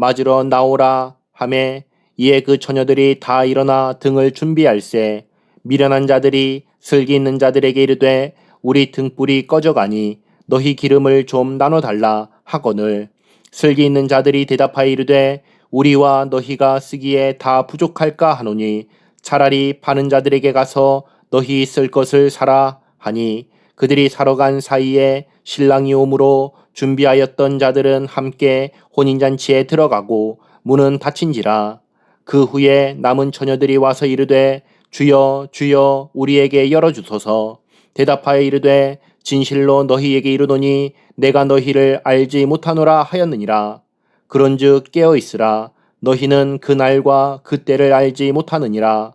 맞으러 나오라 하매 이에 그 처녀들이 다 일어나 등을 준비할세. 미련한 자들이 슬기 있는 자들에게 이르되 우리 등불이 꺼져가니 너희 기름을 좀 나눠 달라 하거늘. 슬기 있는 자들이 대답하여 이르되 우리와 너희가 쓰기에 다 부족할까 하노니 차라리 파는 자들에게 가서 너희 쓸 것을 사라 하니 그들이 사러 간 사이에 신랑이 오므로 준비하였던 자들은 함께 혼인잔치에 들어가고 문은 닫힌지라 그 후에 남은 처녀들이 와서 이르되 주여 주여 우리에게 열어주소서. 대답하여 이르되 진실로 너희에게 이르노니 내가 너희를 알지 못하노라 하였느니라. 그런즉 깨어 있으라. 너희는 그 날과 그 때를 알지 못하느니라.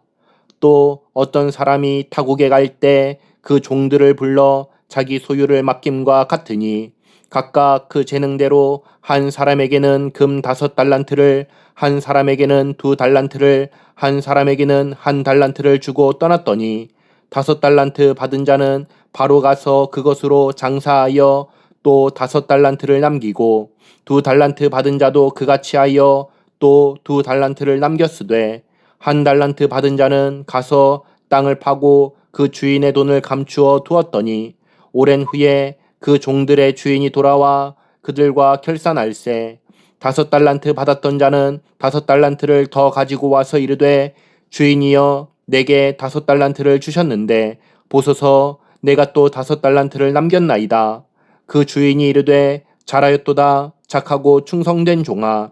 또 어떤 사람이 타국에 갈 때 그 종들을 불러 자기 소유를 맡김과 같으니 각각 그 재능대로 한 사람에게는 금 다섯 달란트를 한 사람에게는 두 달란트를 한 사람에게는 한 달란트를 주고 떠났더니 다섯 달란트 받은 자는 바로 가서 그것으로 장사하여 또 다섯 달란트를 남기고 두 달란트 받은 자도 그같이 하여 또 두 달란트를 남겼으되 한 달란트 받은 자는 가서 땅을 파고 그 주인의 돈을 감추어 두었더니 오랜 후에 그 종들의 주인이 돌아와 그들과 결산할세. 다섯 달란트 받았던 자는 다섯 달란트를 더 가지고 와서 이르되 주인이여 내게 다섯 달란트를 주셨는데 보소서 내가 또 다섯 달란트를 남겼나이다. 그 주인이 이르되 잘하였도다. 착하고 충성된 종아.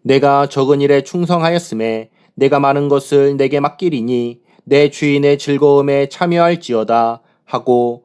내가 적은 일에 충성하였음에 내가 많은 것을 내게 맡기리니 내 주인의 즐거움에 참여할지어다 하고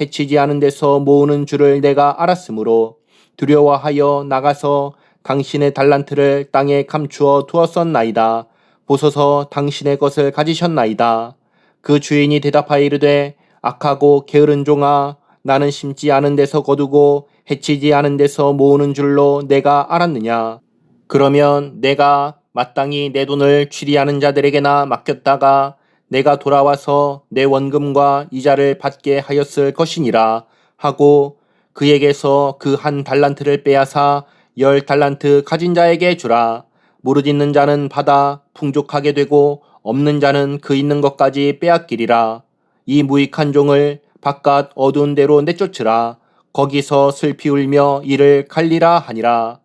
해치지 않은 데서 모으는 줄을 내가 알았으므로 두려워하여 나가서 당신의 달란트를 땅에 감추어 두었었나이다. 보소서 당신의 것을 가지셨나이다. 그 주인이 대답하여 이르되 악하고 게으른 종아 나는 심지 않은 데서 거두고 해치지 않은 데서 모으는 줄로 내가 알았느냐. 그러면 내가 마땅히 내 돈을 취리하는 자들에게나 맡겼다가 내가 돌아와서 내 원금과 이자를 받게 하였을 것이니라 하고 그에게서 그 한 달란트를 빼앗아 열 달란트 가진 자에게 주라. 무릇 있는 자는 받아 풍족하게 되고 없는 자는 그 있는 것까지 빼앗기리라. 이 무익한 종을 바깥 어두운 데로 내쫓으라. 거기서 슬피 울며 이를 갈리라 하니라.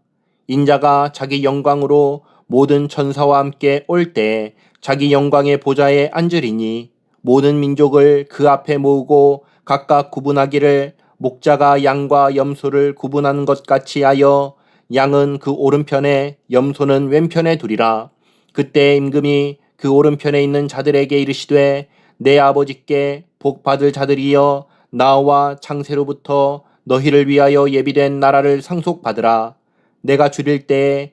인자가 자기 영광으로 모든 천사와 함께 올 때 자기 영광의 보좌에 앉으리니 모든 민족을 그 앞에 모으고 각각 구분하기를 목자가 양과 염소를 구분하는 것 같이 하여 양은 그 오른편에 염소는 왼편에 두리라. 그때 임금이 그 오른편에 있는 자들에게 이르시되 내 아버지께 복 받을 자들이여 나와 창세로부터 너희를 위하여 예비된 나라를 상속받으라. 내가 줄일 때에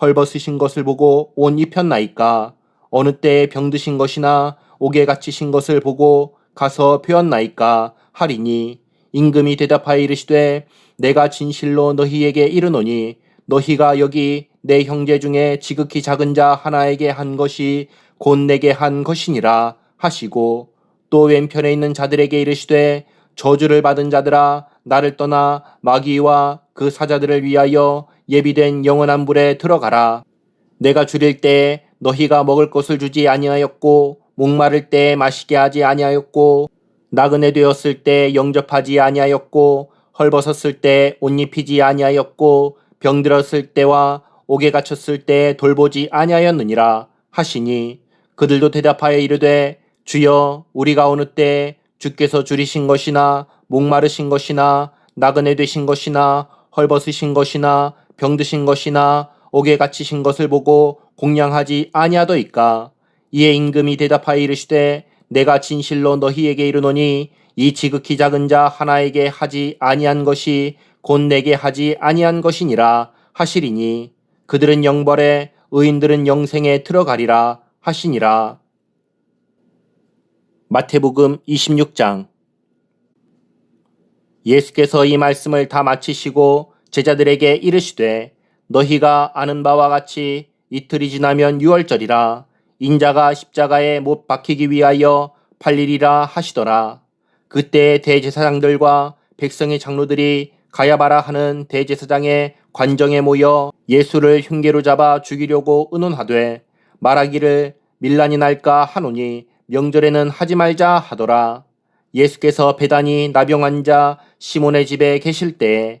헐벗으신 것을 보고 옷 입혔나이까? 어느 때 병드신 것이나 옥에 갇히신 것을 보고 가서 배웠나이까? 하리니 임금이 대답하여 이르시되 내가 진실로 너희에게 이르노니 너희가 여기 내 형제 중에 지극히 작은 자 하나에게 한 것이 곧 내게 한 것이니라 하시고 또 왼편에 있는 자들에게 이르시되 저주를 받은 자들아 나를 떠나 마귀와 그 사자들을 위하여 예비된 영원한 불에 들어가라. 내가 줄일 때 너희가 먹을 것을 주지 아니하였고 목마를 때 마시게 하지 아니하였고 나그네 되었을 때 영접하지 아니하였고 헐벗었을 때 옷 입히지 아니하였고 병들었을 때와 옥에 갇혔을 때 돌보지 아니하였느니라 하시니 그들도 대답하여 이르되 주여 우리가 어느 때 주께서 줄이신 것이나 목마르신 것이나 나그네 되신 것이나 헐벗으신 것이나 병드신 것이나 옥에 갇히신 것을 보고 공양하지 아니하더이까? 이에 임금이 대답하여 이르시되 내가 진실로 너희에게 이르노니 이 지극히 작은 자 하나에게 하지 아니한 것이 곧 내게 하지 아니한 것이니라 하시리니 그들은 영벌에 의인들은 영생에 들어가리라 하시니라. 마태복음 26장. 예수께서 이 말씀을 다 마치시고 제자들에게 이르시되 너희가 아는 바와 같이 이틀이 지나면 유월절이라 인자가 십자가에 못 박히기 위하여 팔리리라 하시더라. 그때 대제사장들과 백성의 장로들이 가야바라 하는 대제사장의 관정에 모여 예수를 흉계로 잡아 죽이려고 의논하되 말하기를 밀란이 날까 하노니 명절에는 하지 말자 하더라. 예수께서 배단이 나병 환자 시몬의 집에 계실 때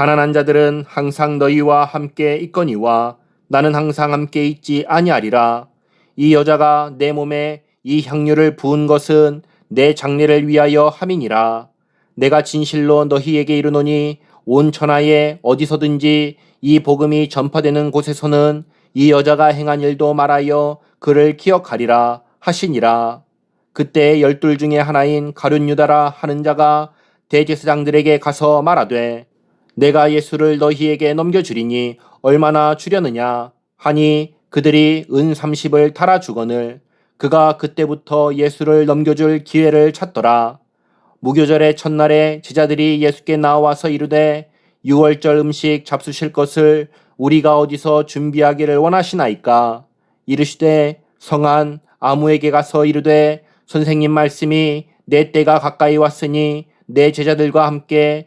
가난한 자들은 항상 너희와 함께 있거니와 나는 항상 함께 있지 아니하리라 이 여자가 내 몸에 이 향유를 부은 것은 내 장례를 위하여 함이니라 내가 진실로 너희에게 이르노니 온 천하에 어디서든지 이 복음이 전파되는 곳에서는 이 여자가 행한 일도 말하여 그를 기억하리라 하시니라. 그때 열둘 중에 하나인 가룟 유다라 하는 자가 대제사장들에게 가서 말하되 내가 예수를 너희에게 넘겨주리니 얼마나 주려느냐 하니 그들이 은 30을 달아 주거늘 그가 그때부터 예수를 넘겨줄 기회를 찾더라. 무교절의 첫날에 제자들이 예수께 나와서 이르되 유월절 음식 잡수실 것을 우리가 어디서 준비하기를 원하시나이까 이르시되 성한 아무에게 가서 이르되 선생님 말씀이 내 때가 가까이 왔으니 내 제자들과 함께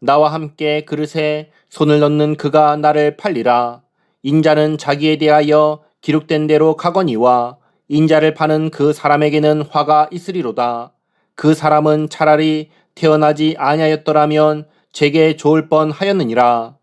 나와 함께 그릇에 손을 넣는 그가 나를 팔리라. 인자는 자기에 대하여 기록된 대로 가거니와 인자를 파는 그 사람에게는 화가 있으리로다. 그 사람은 차라리 태어나지 아니하였더라면 제게 좋을 뻔하였느니라.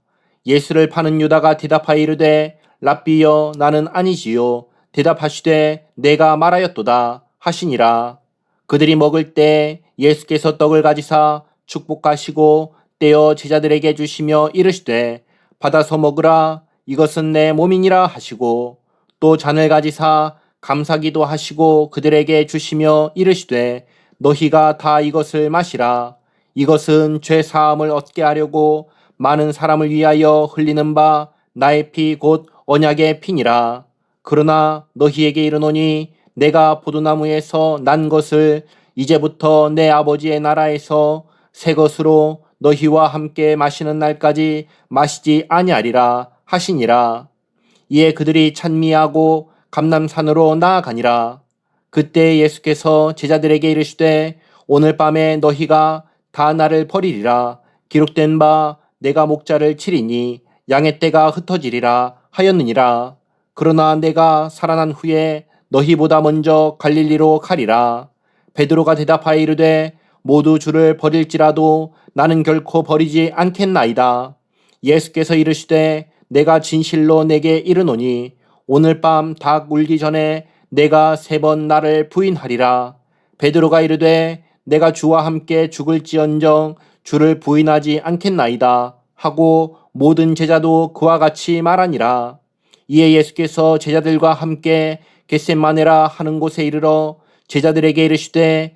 예수를 파는 유다가 대답하여 이르되 랍비여 나는 아니지요. 대답하시되 내가 말하였도다. 하시니라. 그들이 먹을 때 예수께서 떡을 가지사 축복하시고 떼어 제자들에게 주시며 이르시되 받아서 먹으라 이것은 내 몸이니라 하시고 또 잔을 가지사 감사기도 하시고 그들에게 주시며 이르시되 너희가 다 이것을 마시라 이것은 죄 사함을 얻게 하려고 많은 사람을 위하여 흘리는 바 나의 피 곧 언약의 피니라. 그러나 너희에게 이르노니 내가 포도나무에서 난 것을 이제부터 내 아버지의 나라에서 새 것으로 너희와 함께 마시는 날까지 마시지 아니하리라 하시니라. 이에 그들이 찬미하고 감남산으로 나아가니라. 그때 예수께서 제자들에게 이르시되 오늘 밤에 너희가 다 나를 버리리라. 기록된 바 내가 목자를 치리니 양의 떼가 흩어지리라 하였느니라. 그러나 내가 살아난 후에 너희보다 먼저 갈릴리로 가리라. 베드로가 대답하여 이르되 모두 주를 버릴지라도 나는 결코 버리지 않겠나이다. 예수께서 이르시되 내가 진실로 내게 이르노니 오늘 밤 닭 울기 전에 내가 세 번 나를 부인하리라. 베드로가 이르되 내가 주와 함께 죽을지언정 주를 부인하지 않겠나이다 하고 모든 제자도 그와 같이 말하니라. 이에 예수께서 제자들과 함께 겟셋마네라 하는 곳에 이르러 제자들에게 이르시되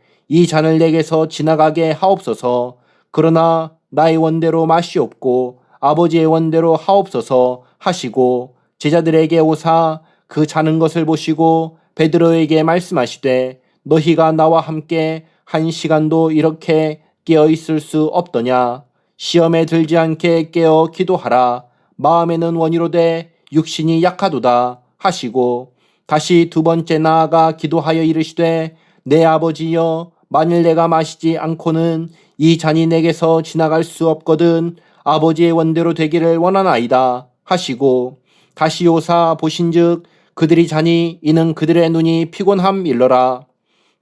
이 잔을 내게서 지나가게 하옵소서. 그러나 나의 원대로 마시옵고 아버지의 원대로 하옵소서 하시고 제자들에게 오사 그 자는 것을 보시고 베드로에게 말씀하시되 너희가 나와 함께 한 시간도 이렇게 깨어 있을 수 없더냐. 시험에 들지 않게 깨어 기도하라. 마음에는 원이로되 육신이 약하도다 하시고 다시 두 번째 나아가 기도하여 이르시되 내 아버지여 만일 내가 마시지 않고는 이 잔이 내게서 지나갈 수 없거든 아버지의 원대로 되기를 원하나이다 하시고 다시 오사 보신즉 그들이 자니 이는 그들의 눈이 피곤함 일러라.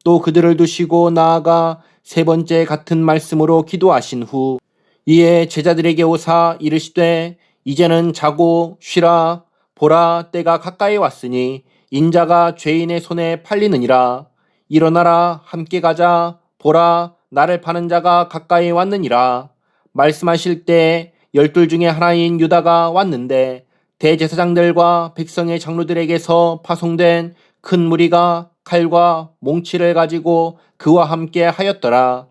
또 그들을 두시고 나아가 세 번째 같은 말씀으로 기도하신 후 이에 제자들에게 오사 이르시되 이제는 자고 쉬라. 보라 때가 가까이 왔으니 인자가 죄인의 손에 팔리느니라 일어나라 함께 가자 보라 나를 파는 자가 가까이 왔느니라 말씀하실 때 열둘 중에 하나인 유다가 왔는데 대제사장들과 백성의 장로들에게서 파송된 큰 무리가 칼과 몽치를 가지고 그와 함께 하였더라.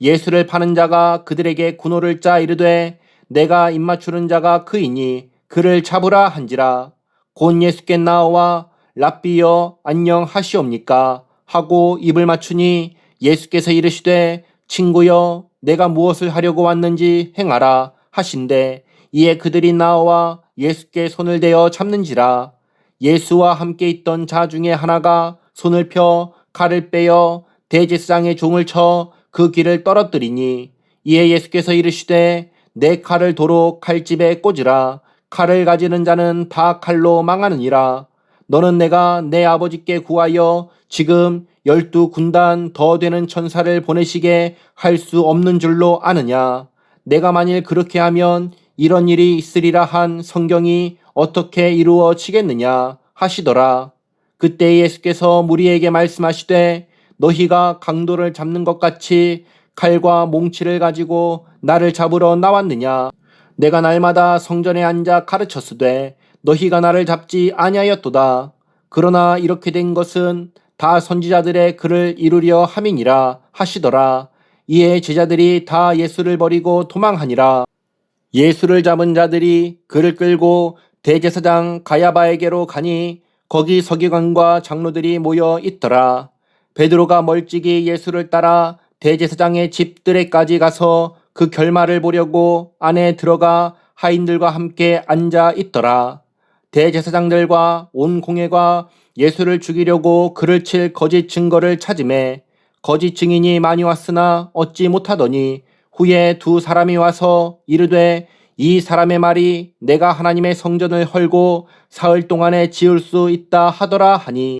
예수를 파는 자가 그들에게 군호를 짜 이르되 내가 입맞추는 자가 그이니 그를 잡으라 한지라. 곧 예수께 나와 랍비여 안녕하시옵니까 하고 입을 맞추니 예수께서 이르시되 친구여 내가 무엇을 하려고 왔는지 행하라 하신대 이에 그들이 나와 예수께 손을 대어 잡는지라. 예수와 함께 있던 자 중에 하나가 손을 펴 칼을 빼어 대제사장의 종을 쳐 그 길을 떨어뜨리니 이에 예수께서 이르시되 내 칼을 도로 칼집에 꽂으라. 칼을 가지는 자는 다 칼로 망하느니라 너는 내가 내 아버지께 구하여 지금 열두 군단 더 되는 천사를 보내시게 할 수 없는 줄로 아느냐 내가 만일 그렇게 하면 이런 일이 있으리라 한 성경이 어떻게 이루어지겠느냐 하시더라. 그때 예수께서 무리에게 말씀하시되 너희가 강도를 잡는 것 같이 칼과 몽치를 가지고 나를 잡으러 나왔느냐 내가 날마다 성전에 앉아 가르쳤으되 너희가 나를 잡지 아니하였도다. 그러나 이렇게 된 것은 다 선지자들의 글을 이루려 함이니라 하시더라. 이에 제자들이 다 예수를 버리고 도망하니라. 예수를 잡은 자들이 그를 끌고 대제사장 가야바에게로 가니 거기 서기관과 장로들이 모여 있더라. 베드로가 멀찍이 예수를 따라 대제사장의 집들에까지 가서 그 결말을 보려고 안에 들어가 하인들과 함께 앉아 있더라. 대제사장들과 온 공회가 예수를 죽이려고 그를 칠 거짓 증거를 찾음에 거짓 증인이 많이 왔으나 얻지 못하더니 후에 두 사람이 와서 이르되 이 사람의 말이 내가 하나님의 성전을 헐고 사흘 동안에 지을 수 있다 하더라 하니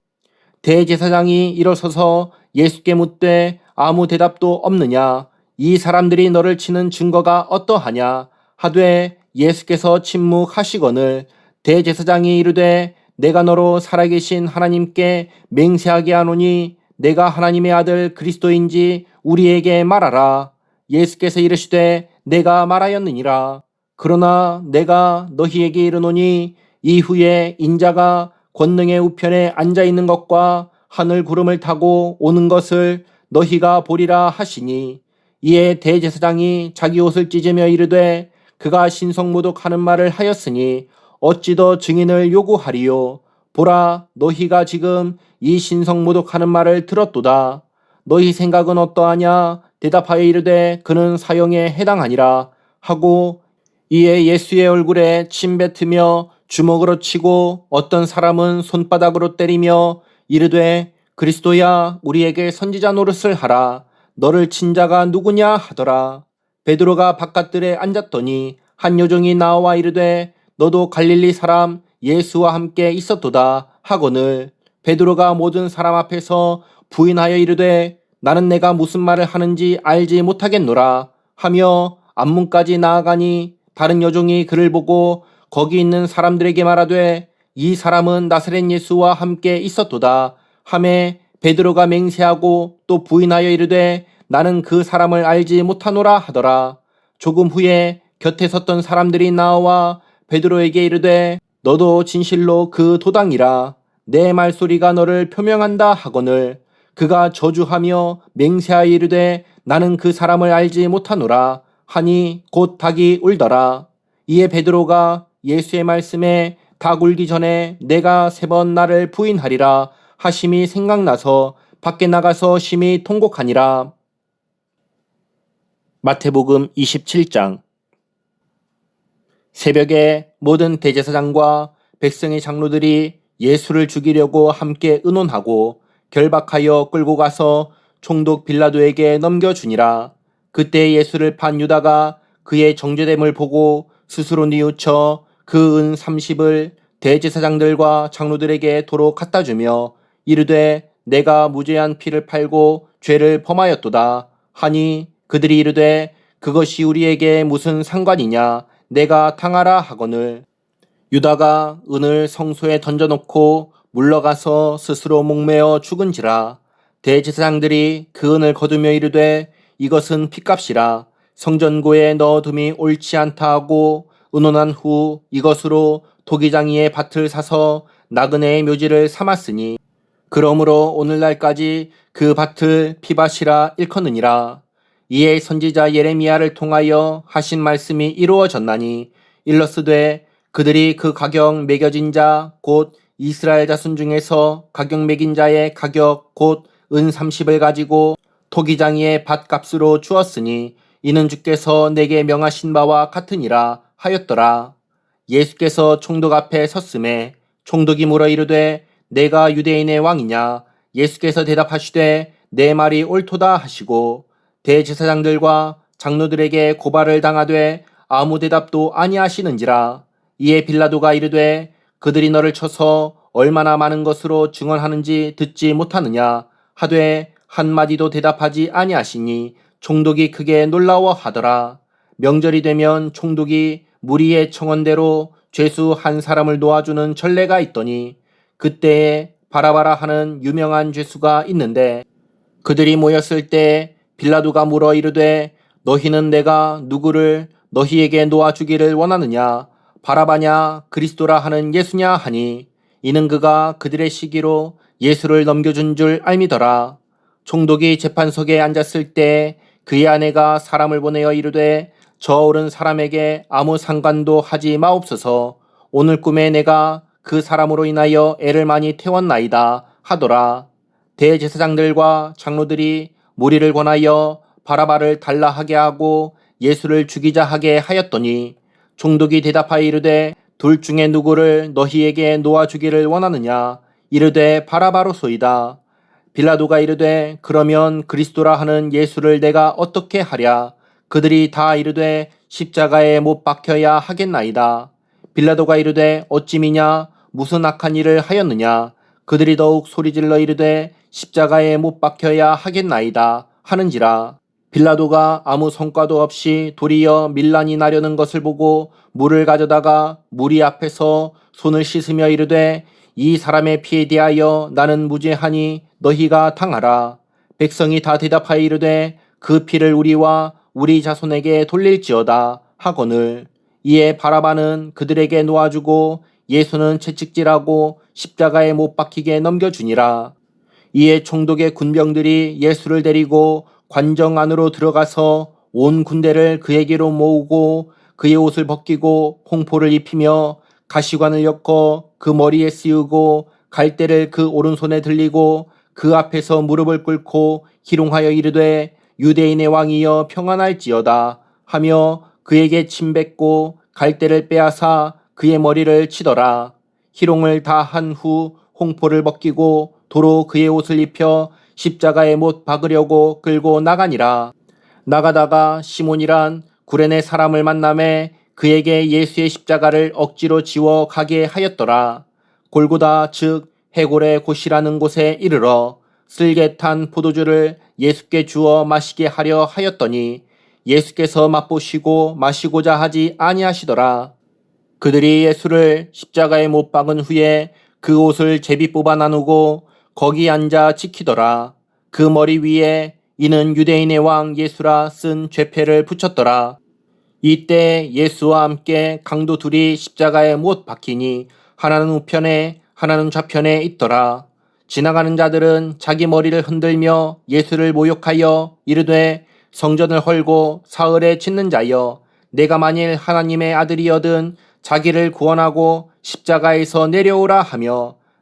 대제사장이 일어서서 예수께 묻되 아무 대답도 없느냐? 이 사람들이 너를 치는 증거가 어떠하냐? 하되 예수께서 침묵하시거늘 대제사장이 이르되 내가 너로 살아계신 하나님께 맹세하게 하노니 내가 하나님의 아들 그리스도인지 우리에게 말하라. 예수께서 이르시되 내가 말하였느니라. 그러나 내가 너희에게 이르노니 이후에 인자가 권능의 우편에 앉아 있는 것과 하늘 구름을 타고 오는 것을 너희가 보리라 하시니 이에 대제사장이 자기 옷을 찢으며 이르되 그가 신성모독하는 말을 하였으니 어찌 더 증인을 요구하리요? 보라 너희가 지금 이 신성 모독하는 말을 들었도다. 너희 생각은 어떠하냐? 대답하여 이르되 그는 사형에 해당하니라. 하고 이에 예수의 얼굴에 침 뱉으며 주먹으로 치고 어떤 사람은 손바닥으로 때리며 이르되 그리스도야 우리에게 선지자 노릇을 하라. 너를 친 자가 누구냐 하더라. 베드로가 바깥들에 앉았더니 한 요정이 나와 이르되 너도 갈릴리 사람 예수와 함께 있었도다 하거늘 베드로가 모든 사람 앞에서 부인하여 이르되 나는 내가 무슨 말을 하는지 알지 못하겠노라 하며 앞문까지 나아가니 다른 여종이 그를 보고 거기 있는 사람들에게 말하되 이 사람은 나사렛 예수와 함께 있었도다 함에 베드로가 맹세하고 또 부인하여 이르되 나는 그 사람을 알지 못하노라 하더라. 조금 후에 곁에 섰던 사람들이 나와 베드로에게 이르되 너도 진실로 그 도당이라. 내 말소리가 너를 표명한다 하거늘. 그가 저주하며 맹세하여 이르되 나는 그 사람을 알지 못하노라. 하니 곧 닭이 울더라. 이에 베드로가 예수의 말씀에 닭 울기 전에 내가 세 번 나를 부인하리라. 하심이 생각나서 밖에 나가서 심히 통곡하니라. 마태복음 27장 새벽에 모든 대제사장과 백성의 장로들이 예수를 죽이려고 함께 의논하고 결박하여 끌고 가서 총독 빌라도에게 넘겨주니라. 그때 예수를 판 유다가 그의 정죄됨을 보고 스스로 뉘우쳐 그 은 30을 대제사장들과 장로들에게 도로 갖다 주며 이르되 내가 무죄한 피를 팔고 죄를 범하였도다 하니 그들이 이르되 그것이 우리에게 무슨 상관이냐 내가 당하라 하거늘. 유다가 은을 성소에 던져놓고 물러가서 스스로 목매어 죽은지라. 대제사장들이 그 은을 거두며 이르되 이것은 핏값이라. 성전고에 넣어둠이 옳지 않다 하고 의논한 후 이것으로 도기장이의 밭을 사서 나그네의 묘지를 삼았으니. 그러므로 오늘날까지 그 밭을 피밭이라 일컫느니라 이에 선지자 예레미야를 통하여 하신 말씀이 이루어졌나니 일러스되 그들이 그 가격 매겨진 자 곧 이스라엘 자손 중에서 가격 매긴 자의 가격 곧 은 30을 가지고 토기장이의 밭값으로 주었으니 이는 주께서 내게 명하신 바와 같으니라 하였더라. 예수께서 총독 앞에 섰음에 총독이 물어 이르되 내가 유대인의 왕이냐 예수께서 대답하시되 내 말이 옳도다 하시고 대제사장들과 장로들에게 고발을 당하되 아무 대답도 아니하시는지라. 이에 빌라도가 이르되 그들이 너를 쳐서 얼마나 많은 것으로 증언하는지 듣지 못하느냐 하되 한마디도 대답하지 아니하시니 총독이 크게 놀라워하더라. 명절이 되면 총독이 무리의 청원대로 죄수 한 사람을 놓아주는 전례가 있더니 그때에 바라바라 하는 유명한 죄수가 있는데 그들이 모였을 때 빌라도가 물어 이르되 너희는 내가 누구를 너희에게 놓아 주기를 원하느냐? 바라바냐? 그리스도라 하는 예수냐? 하니 이는 그가 그들의 시기로 예수를 넘겨준 줄 알미더라. 총독이 재판석에 앉았을 때 그의 아내가 사람을 보내어 이르되 저 오른 사람에게 아무 상관도 하지 마옵소서. 오늘 꿈에 내가 그 사람으로 인하여 애를 많이 태웠나이다 하더라. 대제사장들과 장로들이 무리를 권하여 바라바를 달라하게 하고 예수를 죽이자 하게 하였더니 총독이 대답하여 이르되 둘 중에 누구를 너희에게 놓아주기를 원하느냐? 이르되 바라바로소이다. 빌라도가 이르되 그러면 그리스도라 하는 예수를 내가 어떻게 하랴? 그들이 다 이르되 십자가에 못 박혀야 하겠나이다. 빌라도가 이르되 어찌미냐? 무슨 악한 일을 하였느냐? 그들이 더욱 소리질러 이르되 십자가에 못 박혀야 하겠나이다 하는지라. 빌라도가 아무 성과도 없이 도리어 밀란이 나려는 것을 보고 물을 가져다가 무리 앞에서 손을 씻으며 이르되 이 사람의 피에 대하여 나는 무죄하니 너희가 당하라. 백성이 다 대답하여 이르되 그 피를 우리와 우리 자손에게 돌릴지어다 하거늘. 이에 바라바는 그들에게 놓아주고 예수는 채찍질하고 십자가에 못 박히게 넘겨주니라 이에 총독의 군병들이 예수를 데리고 관정 안으로 들어가서 온 군대를 그에게로 모으고 그의 옷을 벗기고 홍포를 입히며 가시관을 엮어 그 머리에 씌우고 갈대를 그 오른손에 들리고 그 앞에서 무릎을 꿇고 희롱하여 이르되 유대인의 왕이여 평안할지어다 하며 그에게 침뱉고 갈대를 빼앗아 그의 머리를 치더라. 희롱을 다 한 후 홍포를 벗기고 도로 그의 옷을 입혀 십자가에 못 박으려고 끌고 나가니라. 나가다가 시몬이란 구레네 사람을 만남에 그에게 예수의 십자가를 억지로 지워 가게 하였더라. 골고다 즉 해골의 곳이라는 곳에 이르러 쓸개 탄 포도주를 예수께 주어 마시게 하려 하였더니 예수께서 맛보시고 마시고자 하지 아니하시더라. 그들이 예수를 십자가에 못 박은 후에 그 옷을 제비 뽑아 나누고 거기 앉아 지키더라. 그 머리 위에 이는 유대인의 왕 예수라 쓴 죄패를 붙였더라. 이때 예수와 함께 강도 둘이 십자가에 못 박히니 하나는 우편에 하나는 좌편에 있더라. 지나가는 자들은 자기 머리를 흔들며 예수를 모욕하여 이르되 성전을 헐고 사흘에 짓는 자여 내가 만일 하나님의 아들이여든 자기를 구원하고 십자가에서 내려오라 하며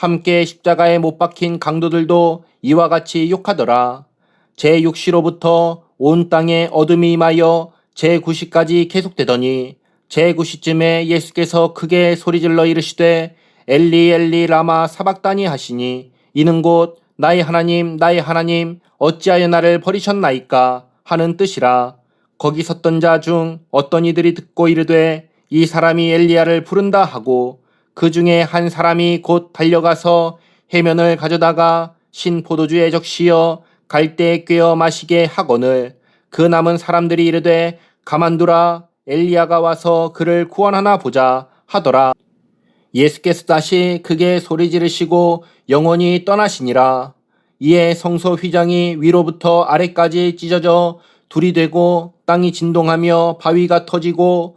함께 십자가에 못 박힌 강도들도 이와 같이 욕하더라. 제6시로부터 온 땅에 어둠이 임하여 제9시까지 계속되더니 제9시쯤에 예수께서 크게 소리질러 이르시되 엘리 엘리 라마 사박다니 하시니 이는 곧 나의 하나님 나의 하나님 어찌하여 나를 버리셨나이까 하는 뜻이라 거기 섰던 자 중 어떤 이들이 듣고 이르되 이 사람이 엘리야를 부른다 하고 그 중에 한 사람이 곧 달려가서 해면을 가져다가 신 포도주에 적시어 갈대에 꿰어 마시게 하거늘 그 남은 사람들이 이르되 가만두라 엘리야가 와서 그를 구원하나 보자 하더라. 예수께서 다시 크게 소리 지르시고 영원히 떠나시니라. 이에 성소 휘장이 위로부터 아래까지 찢어져 둘이 되고 땅이 진동하며 바위가 터지고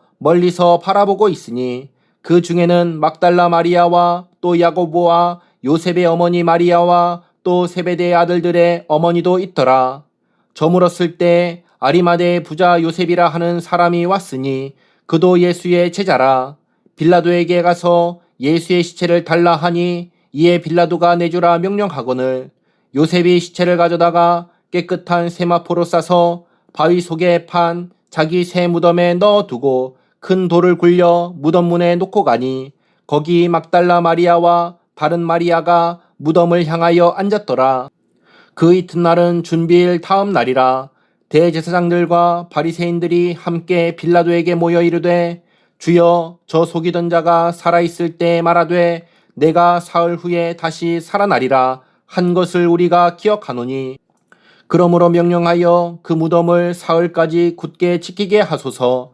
멀리서 바라보고 있으니 그 중에는 막달라 마리아와 또 야고보와 요셉의 어머니 마리아와 또 세베대의 아들들의 어머니도 있더라. 저물었을 때 아리마대의 부자 요셉이라 하는 사람이 왔으니 그도 예수의 제자라. 빌라도에게 가서 예수의 시체를 달라 하니 이에 빌라도가 내주라 명령하거늘 요셉이 시체를 가져다가 깨끗한 세마포로 싸서 바위 속에 판 자기 새 무덤에 넣어두고 큰 돌을 굴려 무덤 문에 놓고 가니 거기 막달라 마리아와 다른 마리아가 무덤을 향하여 앉았더라. 그 이튿날은 준비일 다음 날이라 대제사장들과 바리새인들이 함께 빌라도에게 모여 이르되 주여 저 속이던 자가 살아있을 때 말하되 내가 사흘 후에 다시 살아나리라 한 것을 우리가 기억하노니 그러므로 명령하여 그 무덤을 사흘까지 굳게 지키게 하소서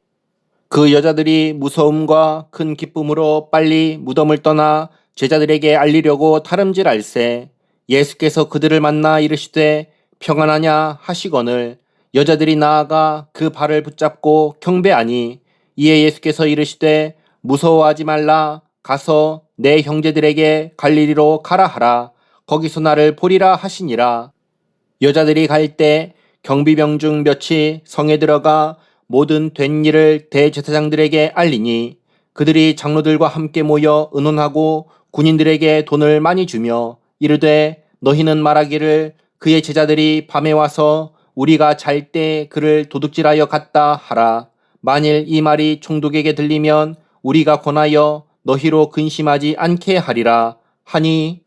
그 여자들이 무서움과 큰 기쁨으로 빨리 무덤을 떠나 제자들에게 알리려고 타름질할세 예수께서 그들을 만나 이르시되 평안하냐 하시거늘 여자들이 나아가 그 발을 붙잡고 경배하니 이에 예수께서 이르시되 무서워하지 말라. 가서 내 형제들에게 갈릴리로 가라 하라. 거기서 나를 보리라 하시니라. 여자들이 갈 때 경비병 중 몇이 성에 들어가 모든 된 일을 대제사장들에게 알리니 그들이 장로들과 함께 모여 의논하고 군인들에게 돈을 많이 주며 이르되 너희는 말하기를 그의 제자들이 밤에 와서 우리가 잘 때 그를 도둑질하여 갔다 하라. 만일 이 말이 총독에게 들리면 우리가 권하여 너희로 근심하지 않게 하리라 하니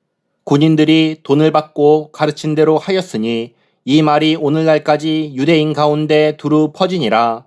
군인들이 돈을 받고 가르친 대로 하였으니 이 말이 오늘날까지 유대인 가운데 두루 퍼지니라.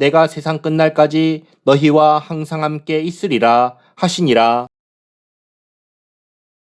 내가 세상 끝날까지 너희와 항상 함께 있으리라 하시니라